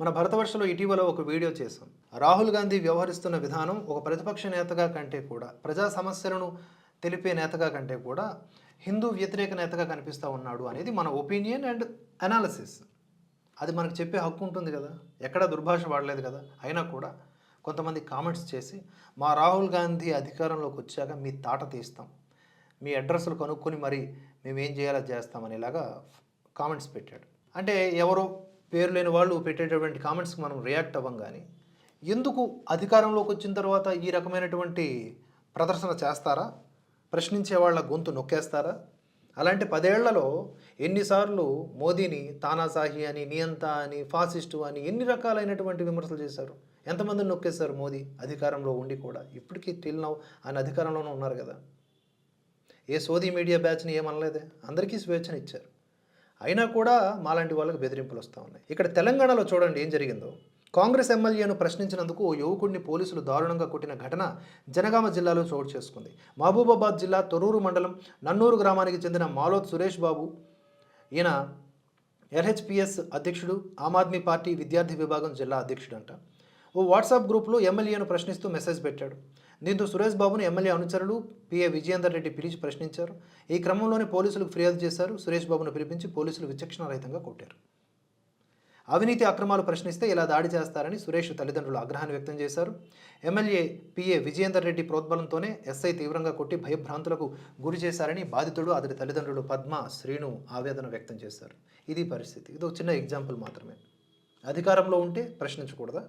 మన భరతవర్షలో ఇటీవల ఒక వీడియో చేశాం. రాహుల్ గాంధీ వ్యవహరిస్తున్న విధానం ఒక ప్రతిపక్ష నేతగా కంటే కూడా ప్రజా సమస్యలను తెలిపే నేతగా కంటే కూడా హిందూ వ్యతిరేక నేతగా కనిపిస్తూ ఉన్నాడు అనేది మన ఒపీనియన్ అండ్ అనాలిసిస్. అది మనకు చెప్పే హక్కు ఉంటుంది కదా. ఎక్కడా దుర్భాష వాడలేదు కదా. అయినా కూడా కొంతమంది కామెంట్స్ చేసి మా రాహుల్ గాంధీ అధికారంలోకి వచ్చాక మీ తాట తీస్తాం. మీ అడ్రస్లు కనుక్కొని మరి మేము ఏం చేయాలో చేస్తామనేలాగా కామెంట్స్ పెట్టాడు. అంటే ఎవరో పేరు లేని వాళ్ళు పెట్టేటటువంటి కామెంట్స్కి మనం రియాక్ట్ అవ్వం కానీ ఎందుకు అధికారంలోకి వచ్చిన తర్వాత ఈ రకమైనటువంటి ప్రదర్శన చేస్తారా? ప్రశ్నించే వాళ్ళ గొంతు నొక్కేస్తారా? అలాంటి పదేళ్ళలో ఎన్నిసార్లు మోదీని తానాసాహి అని నియంత అని ఫాసిస్టు అని ఎన్ని రకాలైనటువంటి విమర్శలు చేశారు? ఎంతమందిని నొక్కేశారు మోదీ అధికారంలో ఉండి కూడా? ఇప్పటికీ టిల్ నౌ ఆయన అధికారంలోనే ఉన్నారు కదా. ఏ సోదీ మీడియా బ్యాచ్ని ఏమనలేదే? అందరికీ స్వేచ్ఛను ఇచ్చారు అయినా కూడా మాలాంటి వాళ్ళకి బెదిరింపులు వస్తూ ఉన్నాయి. ఇక్కడ తెలంగాణలో చూడండి ఏం జరిగిందో. కాంగ్రెస్ ఎమ్మెల్యేను ప్రశ్నించినందుకు ఓ యువకుడిని పోలీసులు దారుణంగా కొట్టిన ఘటన జనగామ జిల్లాలో చోటు చేసుకుంది. మహబూబాబాద్ జిల్లా తొర్రూరు మండలం నన్నూరు గ్రామానికి చెందిన మాలోత్ సురేష్ బాబు ఈయన ఎల్హెచ్పిఎస్ అధ్యక్షుడు ఆమ్ ఆద్మీ పార్టీ విద్యార్థి విభాగం జిల్లా అధ్యక్షుడు అంట ఓ వాట్సాప్ గ్రూప్లో ఎమ్మెల్యేను ప్రశ్నిస్తూ మెసేజ్ పెట్టాడు. దీంతో సురేష్ బాబును ఎమ్మెల్యే అనుచరులు పిఏ విజయేందర్ రెడ్డి పిలిచి ప్రశ్నించారు. ఈ క్రమంలోనే పోలీసులకు ఫిర్యాదు చేశారు. సురేష్ బాబును పిలిపించి పోలీసులు విచక్షణారహితంగా కొట్టారు. అవినీతి అక్రమాలు ప్రశ్నిస్తే ఇలా దాడి చేస్తారని సురేష్ తల్లిదండ్రులు ఆగ్రహాన్ని వ్యక్తం చేశారు. ఎమ్మెల్యే పిఏ విజయేందర్ రెడ్డి ప్రోద్బలంతోనే ఎస్ఐ తీవ్రంగా కొట్టి భయభ్రాంతులకు గురి చేశారని బాధితుడు అతడి తల్లిదండ్రులు పద్మ శ్రీను ఆవేదన వ్యక్తం చేశారు. ఇది పరిస్థితి. ఇది ఒక చిన్న ఎగ్జాంపుల్ మాత్రమే. అధికారంలో ఉంటే ప్రశ్నించకూడదా?